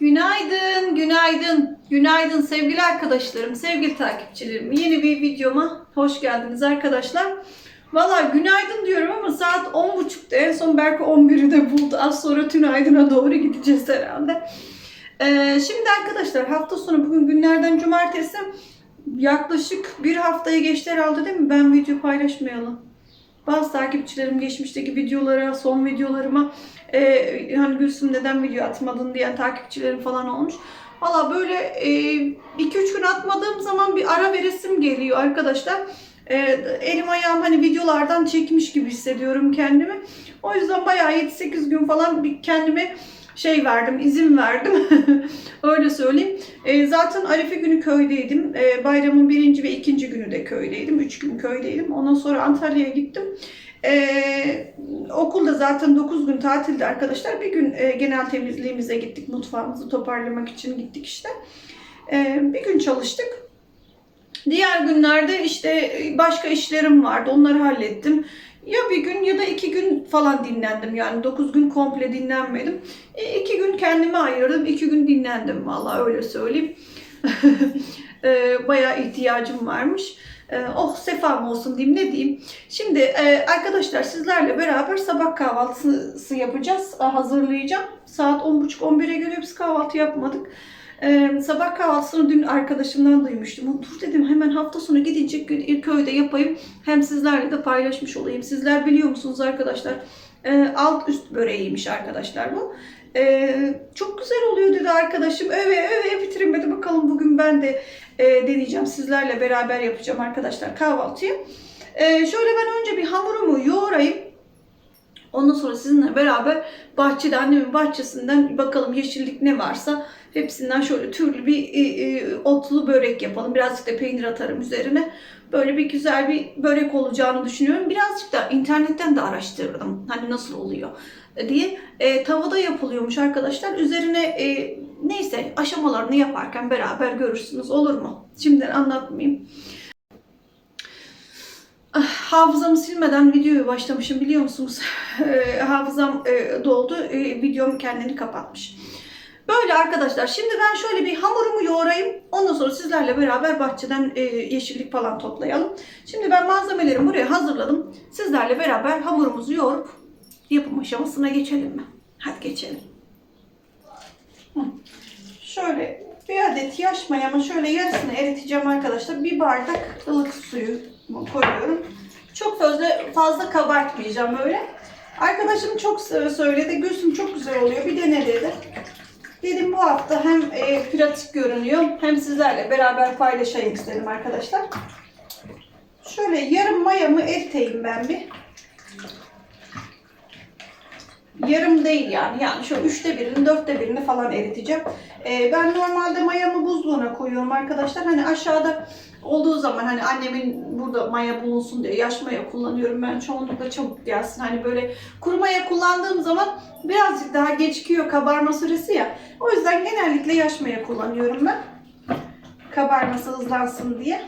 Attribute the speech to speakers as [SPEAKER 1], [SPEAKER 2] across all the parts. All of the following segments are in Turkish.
[SPEAKER 1] Günaydın, günaydın, günaydın sevgili arkadaşlarım, sevgili takipçilerim. Yeni bir videoma hoş geldiniz arkadaşlar. Valla günaydın diyorum ama saat 10.30'da en son belki 11'i de buldu. Az sonra tünaydına doğru gideceğiz herhalde. Ee, şimdi arkadaşlar hafta sonu bugün günlerden cumartesi yaklaşık bir haftayı geçti herhalde değil mi? Ben video paylaşmayalım. Bazı takipçilerim geçmişteki videolara, son videolarıma e, hani Gülsüm neden video atmadın diyen takipçilerim falan olmuş. Valla böyle 2-3 gün atmadığım zaman bir ara veresim geliyor arkadaşlar. E, elim ayağım hani videolardan çekmiş gibi hissediyorum kendimi. O yüzden bayağı 7-8 gün falan bir kendime şey verdim, izin verdim. Öyle söyleyeyim. E, zaten Arife günü köydeydim. E, bayramın birinci ve ikinci günü de köydeydim. Üç gün köydeydim. Ondan sonra Antalya'ya gittim. Ee, okulda zaten 9 gün tatilde arkadaşlar. Bir gün e, genel temizliğimize gittik. Mutfağımızı toparlamak için gittik işte. Ee, bir gün çalıştık. Diğer günlerde işte e, başka işlerim vardı. Onları hallettim. Ya bir gün ya da iki gün falan dinlendim. Yani 9 gün komple dinlenmedim. E, iki gün kendime ayırdım. iki gün dinlendim vallahi öyle söyleyeyim. e, bayağı ihtiyacım varmış. E, oh sefam olsun diyeyim ne diyeyim. Şimdi e, arkadaşlar sizlerle beraber sabah kahvaltısı yapacağız. E, hazırlayacağım. Saat 10.30-11'e göre biz kahvaltı yapmadık. E, sabah kahvaltısını dün arkadaşımdan duymuştum. Dur dedim hemen hafta sonu gidince kö- köyde yapayım. Hem sizlerle de paylaşmış olayım. Sizler biliyor musunuz arkadaşlar? Alt üst böreğiymiş arkadaşlar bu. E, çok güzel oluyor dedi arkadaşım. Öve öve bitirmedi. Bakalım bugün ben de e, deneyeceğim. Sizlerle beraber yapacağım arkadaşlar kahvaltıyı. E, şöyle ben önce bir hamurumu yoğurayım. Ondan sonra sizinle beraber bahçede annemin bahçesinden bakalım yeşillik ne varsa hepsinden şöyle türlü bir e, e, otlu börek yapalım. Birazcık da peynir atarım üzerine. Böyle bir güzel bir börek olacağını düşünüyorum. Birazcık da internetten de araştırdım. Hani nasıl oluyor diye. E, tavada yapılıyormuş arkadaşlar. Üzerine e, neyse aşamalarını yaparken beraber görürsünüz. Olur mu? Şimdiden anlatmayayım. Ah, Hafızamı silmeden videoyu başlamışım biliyor musunuz? E, hafızam e, doldu. E, videom kendini kapatmış. Böyle arkadaşlar. Şimdi ben şöyle bir hamurumu yoğurayım. Ondan sonra sizlerle beraber bahçeden e, yeşillik falan toplayalım. Şimdi ben malzemelerimi buraya hazırladım. Sizlerle beraber hamurumuzu yoğurup yapım aşamasına geçelim mi? Hadi geçelim. Şöyle bir adet yaş mayamı şöyle yarısını eriteceğim arkadaşlar. Bir bardak ılık suyu koyuyorum. Çok fazla fazla kabartmayacağım böyle. Arkadaşım çok söyledi. Gülsüm çok güzel oluyor. Bir dene dedi. Dedim bu hafta hem e, pratik görünüyor hem sizlerle beraber paylaşayım istedim arkadaşlar. Şöyle yarım mayamı eriteyim ben bir. Yarım değil yani. Yani şu üçte birini, dörtte birini falan eriteceğim. Ee, ben normalde mayamı buzluğuna koyuyorum arkadaşlar. Hani aşağıda olduğu zaman hani annemin burada maya bulunsun diye yaş maya kullanıyorum ben çoğunlukla çabuk gelsin. Hani böyle kuru maya kullandığım zaman birazcık daha geçiyor kabarma süresi ya. O yüzden genellikle yaş maya kullanıyorum ben. Kabarması hızlansın diye.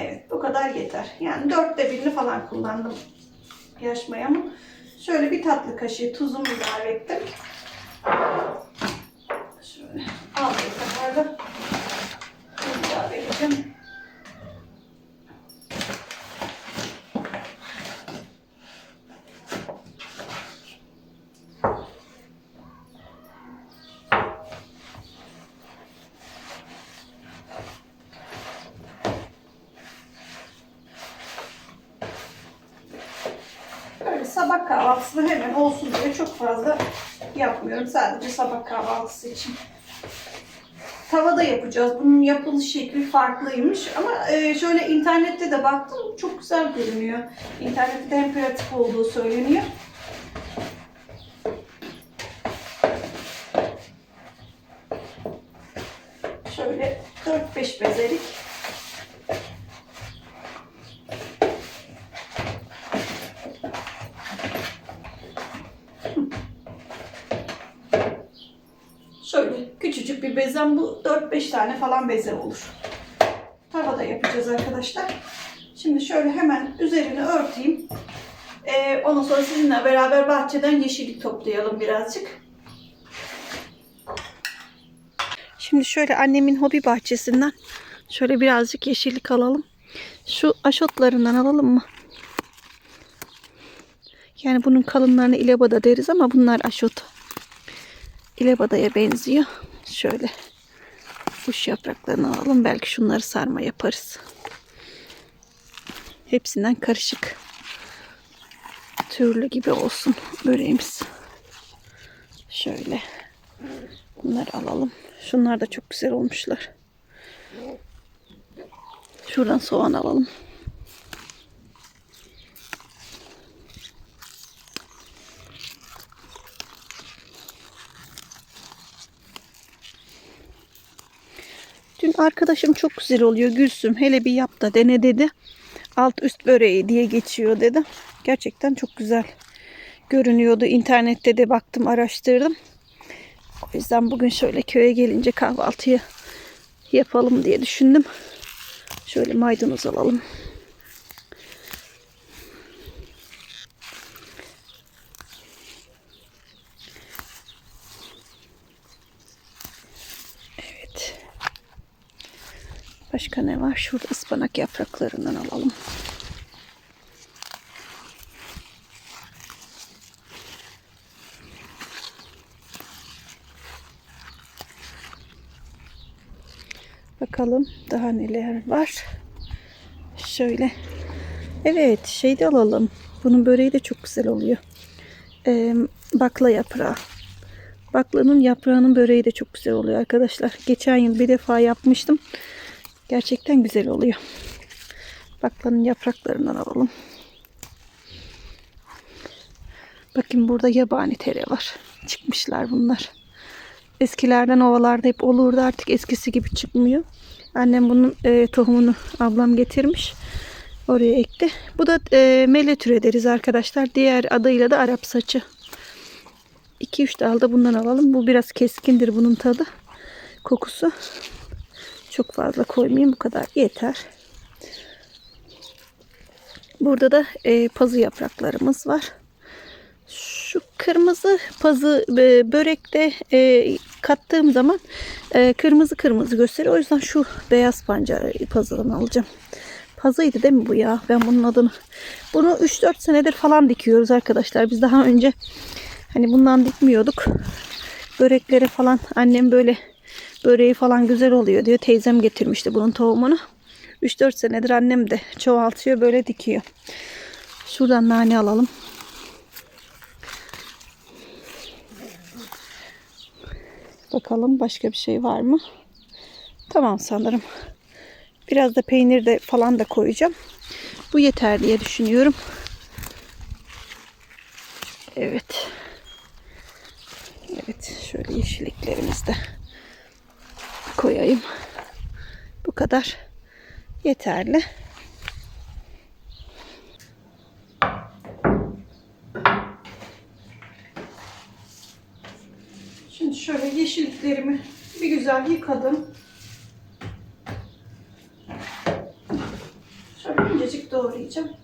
[SPEAKER 1] Evet bu kadar yeter. Yani dörtte birini falan kullandım yaş mayamı. Şöyle bir tatlı kaşığı tuzumu ilave ettim. Şöyle aldığı kadar da tuz ilave edeceğim. Böyle sabah kahvaltısı hemen olsun diye çok fazla yapmıyorum. Sadece sabah kahvaltısı için. Tavada yapacağız. Bunun yapılış şekli farklıymış. Ama e, şöyle internette de baktım. Çok güzel görünüyor. İnternette de hem pratik olduğu söyleniyor. Şöyle 4-5 bezelik Bir bezem bu 4-5 tane falan beze olur. Tavada yapacağız arkadaşlar. Şimdi şöyle hemen üzerini örteyim. Ee, ondan sonra sizinle beraber bahçeden yeşillik toplayalım birazcık. Şimdi şöyle annemin hobi bahçesinden şöyle birazcık yeşillik alalım. Şu aşotlarından alalım mı? Yani bunun kalınlarını ilebada deriz ama bunlar aşot. İlebadaya benziyor. Şöyle kuş yapraklarını alalım. Belki şunları sarma yaparız. Hepsinden karışık. Türlü gibi olsun böreğimiz. Şöyle. Bunları alalım. Şunlar da çok güzel olmuşlar. Şuradan soğan alalım. Dün arkadaşım çok güzel oluyor Gülsüm. Hele bir yap da dene dedi. Alt üst böreği diye geçiyor dedi. Gerçekten çok güzel görünüyordu. İnternette de baktım araştırdım. O yüzden bugün şöyle köye gelince kahvaltıyı yapalım diye düşündüm. Şöyle maydanoz alalım. Başka ne var? Şurada ıspanak yapraklarından alalım. Bakalım daha neler var. Şöyle. Evet şey de alalım. Bunun böreği de çok güzel oluyor. Ee, bakla yaprağı. Baklanın yaprağının böreği de çok güzel oluyor arkadaşlar. Geçen yıl bir defa yapmıştım. Gerçekten güzel oluyor. Baklanın yapraklarından alalım. Bakın burada yabani tere var. Çıkmışlar bunlar. Eskilerden ovalarda hep olurdu artık eskisi gibi çıkmıyor. Annem bunun e, tohumunu ablam getirmiş. Oraya ekti. Bu da e, mele türü deriz arkadaşlar. Diğer adıyla da Arap saçı. 2-3 dal da bundan alalım. Bu biraz keskindir bunun tadı. Kokusu. Çok fazla koymayayım. Bu kadar yeter. Burada da e, pazı yapraklarımız var. Şu kırmızı pazı e, börekte e, kattığım zaman e, kırmızı kırmızı gösteriyor. O yüzden şu beyaz pancar pazıdan alacağım. Pazıydı değil mi bu ya? Ben bunun adını. Bunu 3-4 senedir falan dikiyoruz arkadaşlar. Biz daha önce hani bundan dikmiyorduk. Böreklere falan annem böyle böreği falan güzel oluyor diyor. Teyzem getirmişti bunun tohumunu. 3-4 senedir annem de çoğaltıyor böyle dikiyor. Şuradan nane alalım. Bakalım başka bir şey var mı? Tamam sanırım. Biraz da peynir de falan da koyacağım. Bu yeter diye düşünüyorum. Evet. Evet. Şöyle yeşilliklerimizi de koyayım. Bu kadar yeterli. Şimdi şöyle yeşilliklerimi bir güzel yıkadım. Şöyle incecik doğrayacağım.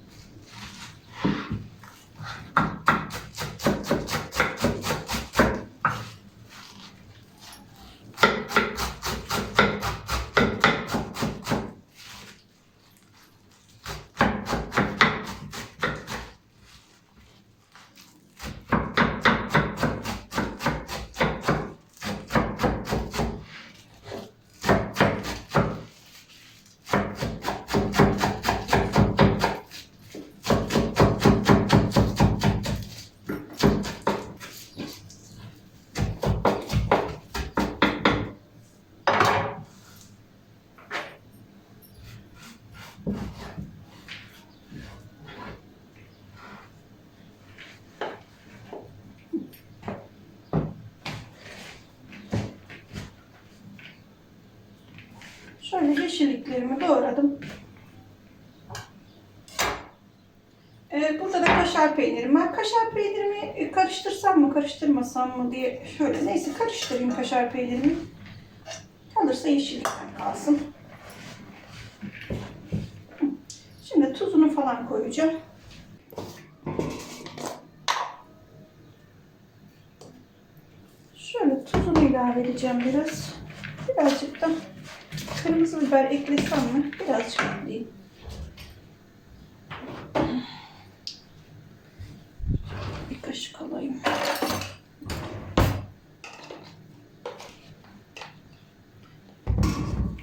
[SPEAKER 1] Şöyle yeşilliklerimi doğradım. Ee, burada da kaşar peynirim var. Kaşar peynirimi karıştırsam mı karıştırmasam mı diye şöyle neyse karıştırayım kaşar peynirimi. Kalırsa yeşillikten kalsın. Koyacağım. Şöyle tuzunu ilave edeceğim biraz. Birazcık da kırmızı biber eklesem mi? Birazcık ekleyeyim. Bir kaşık alayım.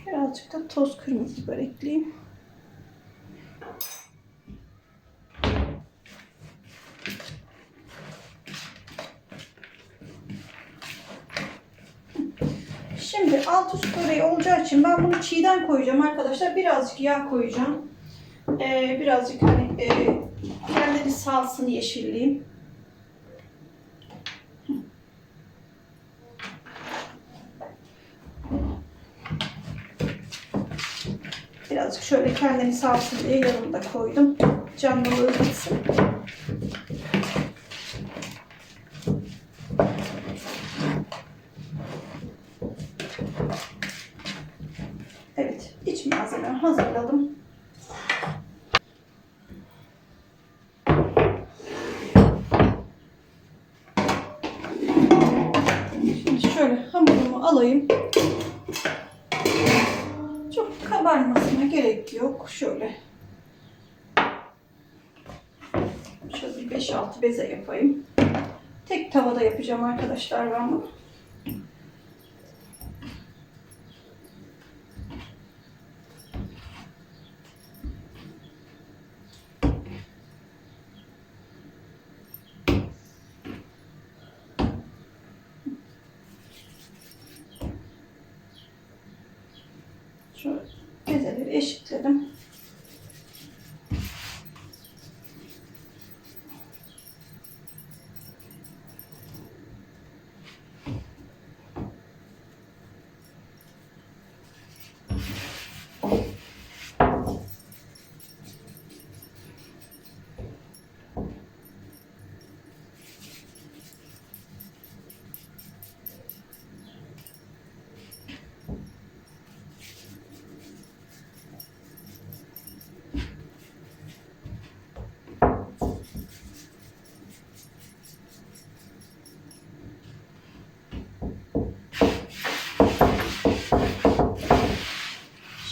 [SPEAKER 1] Birazcık da toz kırmızı biber ekleyeyim. Şimdi alt üst böreği için ben bunu çiğden koyacağım arkadaşlar. Birazcık yağ koyacağım. Ee, birazcık hani e, kendini salsın yeşilliğim. Birazcık şöyle kendini salsın diye yanımda koydum. Canlılığı gitsin. Evet, iç malzememi hazırladım. Şimdi şöyle hamurumu alayım. Çok kabarmasına gerek yok. Şöyle. Şöyle bir 5-6 beze yapayım. Tek tavada yapacağım arkadaşlar ben bunu. Şöyle bezeleri eşitledim.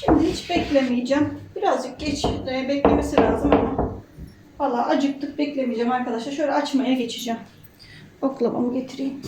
[SPEAKER 1] Şimdi hiç beklemeyeceğim. Birazcık geç e, beklemesi lazım ama valla acıktık beklemeyeceğim arkadaşlar. Şöyle açmaya geçeceğim. Oklavamı getireyim.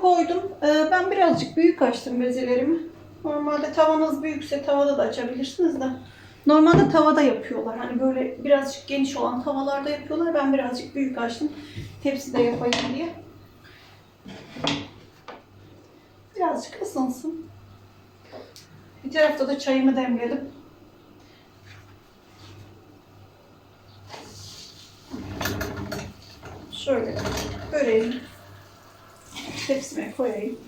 [SPEAKER 1] Koydum. Ee, ben birazcık büyük açtım bezelerimi. Normalde tavanız büyükse tavada da açabilirsiniz de. Normalde tavada yapıyorlar. Hani böyle birazcık geniş olan tavalarda yapıyorlar. Ben birazcık büyük açtım. Tepside yapayım diye. Birazcık ısınsın. Bir tarafta da çayımı demledim. Şöyle böreğimi tepsime koyayım.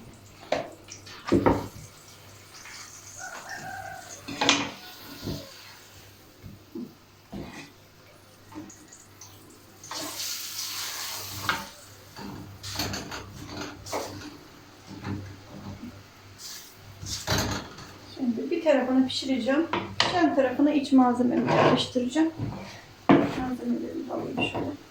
[SPEAKER 1] Şimdi bir tarafını pişireceğim. Yan tarafına iç malzememi yerleştireceğim. Malzemelerimi alayım şöyle.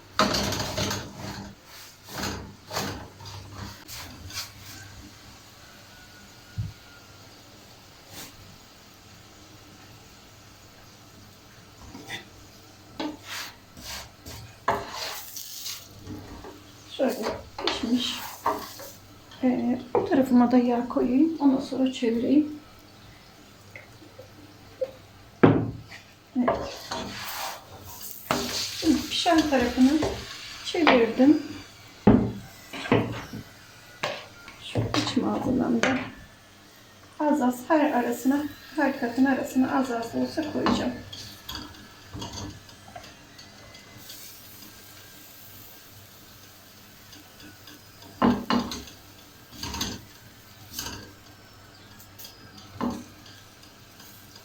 [SPEAKER 1] Şöyle pişmiş. Ee, bu tarafıma da yağ koyayım. Ondan sonra çevireyim. Evet. Şimdi pişen tarafını çevirdim. Şu iç malzememden az az her arasına, her katın arasına az az da olsa koyacağım.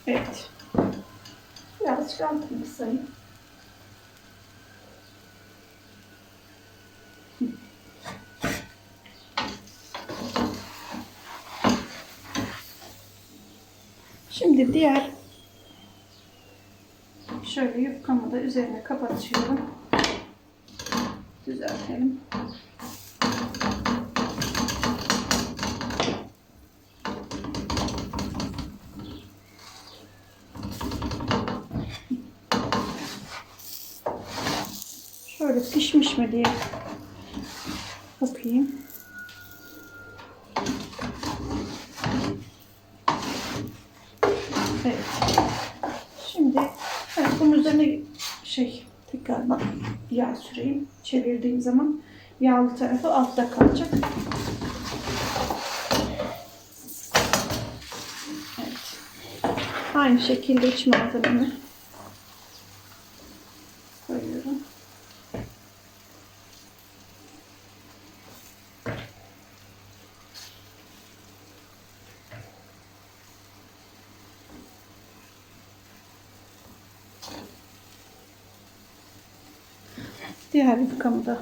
[SPEAKER 1] Evet. Birazcık sayayım. Şimdi diğer şöyle yufkamı da üzerine kapatıyorum. Düzeltelim. Şöyle pişmiş mi diye bakayım. Evet. Şimdi evet, bunun üzerine şey tekrardan yağ süreyim. Çevirdiğim zaman yağlı tarafı altta kalacak. Evet. Aynı şekilde iç malzememi koyuyorum. Diğer yufkamı da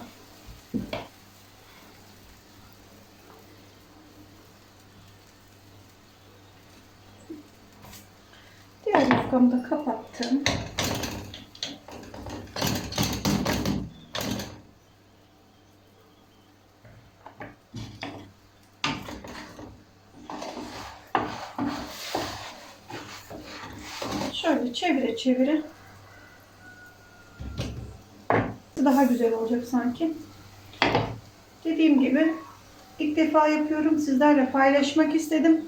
[SPEAKER 1] Diğer yufkamı da kapattım. Şöyle çevire çevire daha güzel olacak sanki. Dediğim gibi ilk defa yapıyorum. Sizlerle paylaşmak istedim.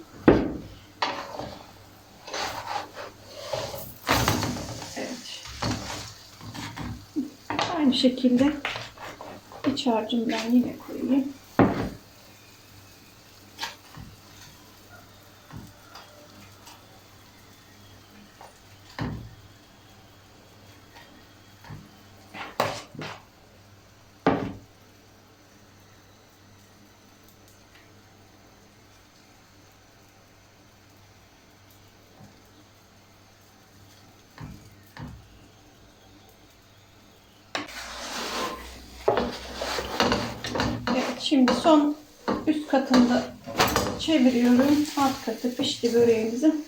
[SPEAKER 1] Evet. Aynı şekilde iç harcımdan yine koyayım. Evet, şimdi son üst katında çeviriyorum. Alt katı pişti böreğimizin.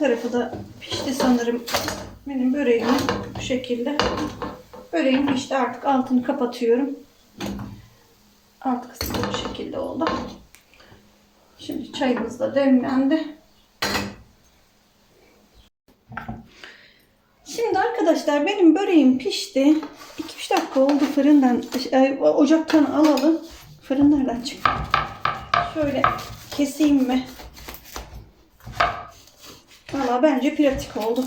[SPEAKER 1] Tarafı da pişti sanırım. Benim böreğim bu şekilde. Böreğim pişti artık altını kapatıyorum. Alt kısmı bu şekilde oldu. Şimdi çayımız da demlendi. Şimdi arkadaşlar benim böreğim pişti. 2-3 dakika oldu fırından, e, ocaktan alalım. Fırın nereden çıktı? Şöyle keseyim mi? Valla bence pratik oldu.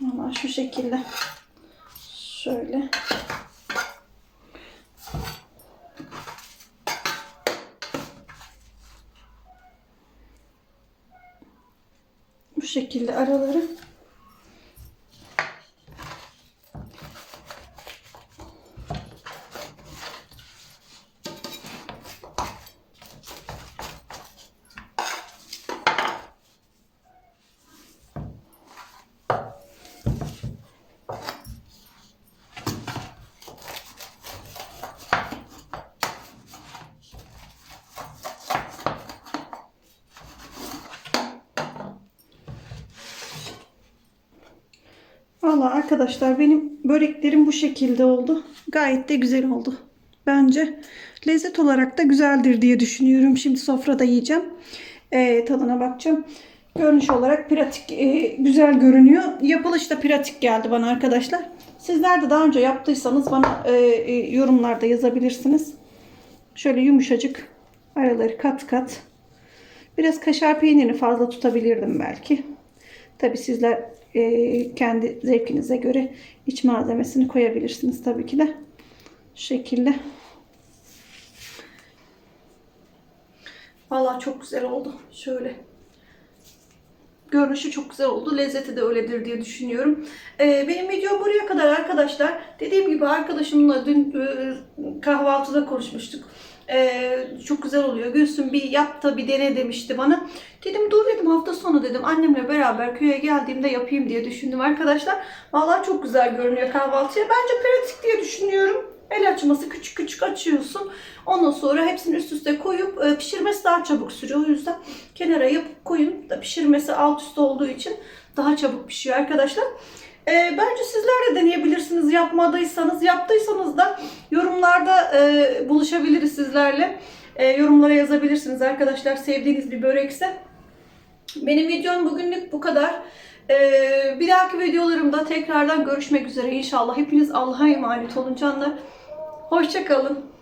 [SPEAKER 1] Valla şu şekilde. Şöyle. Bu şekilde araları. Valla arkadaşlar benim böreklerim bu şekilde oldu. Gayet de güzel oldu. Bence lezzet olarak da güzeldir diye düşünüyorum. Şimdi sofrada yiyeceğim. Ee, tadına bakacağım. Görünüş olarak pratik, e, güzel görünüyor. Yapılış da pratik geldi bana arkadaşlar. Sizler de daha önce yaptıysanız bana e, e, yorumlarda yazabilirsiniz. Şöyle yumuşacık araları kat kat. Biraz kaşar peynirini fazla tutabilirdim belki. Tabi sizler e, kendi zevkinize göre iç malzemesini koyabilirsiniz tabii ki de. Şu şekilde. Vallahi çok güzel oldu. Şöyle. Görünüşü çok güzel oldu. Lezzeti de öyledir diye düşünüyorum. Ee, benim video buraya kadar arkadaşlar. Dediğim gibi arkadaşımla dün e, kahvaltıda konuşmuştuk. Ee, çok güzel oluyor. Gülsün bir yap da bir dene demişti bana. Dedim dur dedim hafta sonu dedim annemle beraber köye geldiğimde yapayım diye düşündüm arkadaşlar. Vallahi çok güzel görünüyor kahvaltıya. Bence pratik diye düşünüyorum. El açması küçük küçük açıyorsun. Ondan sonra hepsini üst üste koyup e, pişirmesi daha çabuk sürüyor. O yüzden kenara yapıp koyun da pişirmesi alt üst olduğu için daha çabuk pişiyor arkadaşlar. E, bence sizler de deneyebilirsiniz yapmadıysanız. Yaptıysanız da yorumlarda e, buluşabiliriz sizlerle. E, yorumlara yazabilirsiniz arkadaşlar sevdiğiniz bir börekse. Benim videom bugünlük bu kadar. Ee, bir dahaki videolarımda tekrardan görüşmek üzere inşallah. Hepiniz Allah'a emanet olun canlar. Hoşçakalın.